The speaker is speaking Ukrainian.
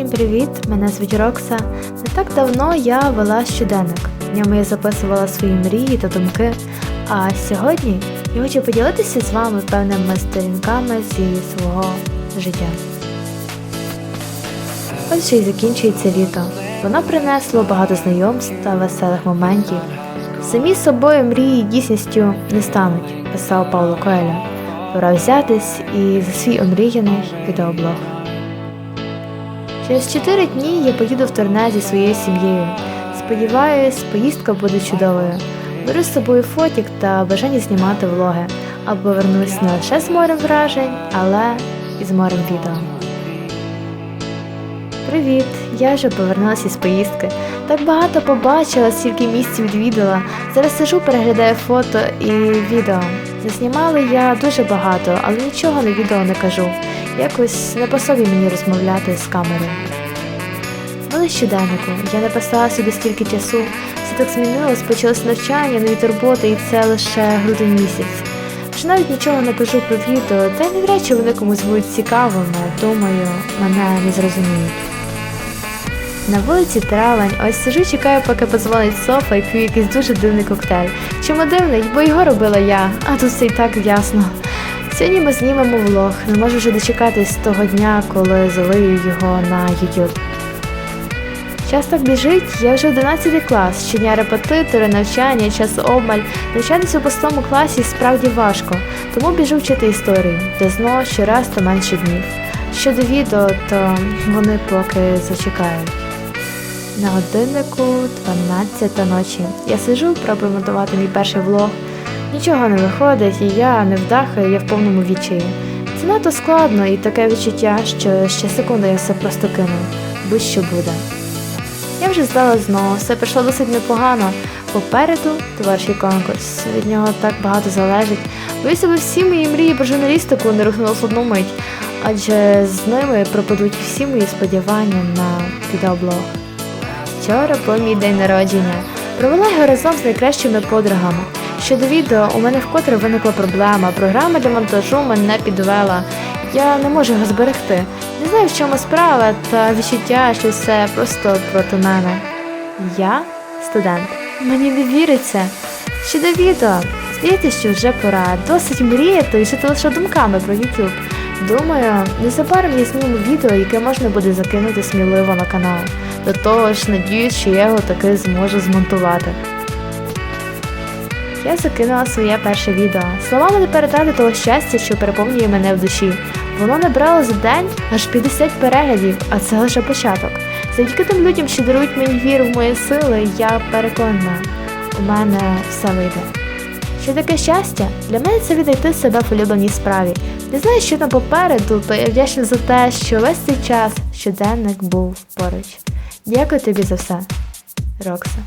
Всім привіт! Мене звуть Рокса. Не так давно я вела щоденник. В ньому я записувала свої мрії та думки. А сьогодні я хочу поділитися з вами певними сторінками зі свого життя. Отже, і закінчується літо. Воно принесло багато знайомств та веселих моментів. Самі собою мрії дійсністю не стануть, писав Павло Коеля. Пора взятись і за свій омріяний відеоблог. Через 4 дні я поїду в турне зі своєю сім'єю. Сподіваюсь, поїздка буде чудовою. Беру з собою фотік та бажання знімати влоги, а повернусь не лише з морем вражень, але і з морем відео. Привіт! Я вже повернулася з поїздки. Так багато побачила, стільки місць відвідала. Зараз сижу, переглядаю фото і відео. Заснімала я дуже багато, але нічого на відео не кажу. Якось не по собі мені розмовляти з камерою. Але щоденнику, я написала собі стільки часу, все так змінилось, почалось навчання, нові турботи, і це лише грудень місяць. Вже навіть нічого не кажу про відео, та й навряд чи вони комусь будуть цікавими, думаю, мене не зрозуміють. На вулиці травень, ось сижу, чекаю, поки подзвонить Софа і п'ю якийсь дуже дивний коктейль. Чому дивний? Бо його робила я, а тут все і так ясно. Сьогодні ми знімемо влог. Не можу вже дочекатись того дня, коли залию його на YouTube. Час так біжить, я вже 11 клас, щодня репетитори, навчання, час обмаль. Навчатися у пустому класі справді важко, тому біжу вчити історію, де зно щораз то менше днів. Щодо відео, то вони поки зачекають. На годиннику 12 ночі. Я сижу, пробую монтувати мій перший влог. Нічого не виходить, і я не вдахаю, я в повному відчаї. Це надто складно і таке відчуття, що ще секунду я все просто кину. Будь-що буде. Я вже здала знову, все пройшло досить непогано. Попереду творчий конкурс. Від нього так багато залежить. Боюся, би всі мої мрії про журналістику не рухнули в одну мить, адже з ними пропадуть всі мої сподівання на відеоблог. Вчора був мій день народження. Провела його разом з найкращими подругами. Щодо відео, у мене вкотре виникла проблема. Програма для монтажу мене підвела. Я не можу його зберегти. Не знаю, в чому справа, та відчуття, що все просто проти мене. Я студент. Мені не віриться. Щодо відео, здається, що вже пора. Досить мріяти і жити лише думками про YouTube. Думаю, незабаром я зніму відео, яке можна буде закинути сміливо на канал. До того ж, надіюсь, що я його таки зможу змонтувати. Я закинула своє перше відео. Словами не передати того щастя, що переповнює мене в душі. Воно набрало за день аж 50 переглядів, а це лише початок. Завдяки тим людям, що дарують мені віру в мої сили, я переконана, у мене все вийде. Що таке щастя? Для мене це віднайти себе в улюбленій справі. Не знаю, що там попереду, то я вдячна за те, що весь цей час щоденник був поруч. Дякую тобі за все, Рокса.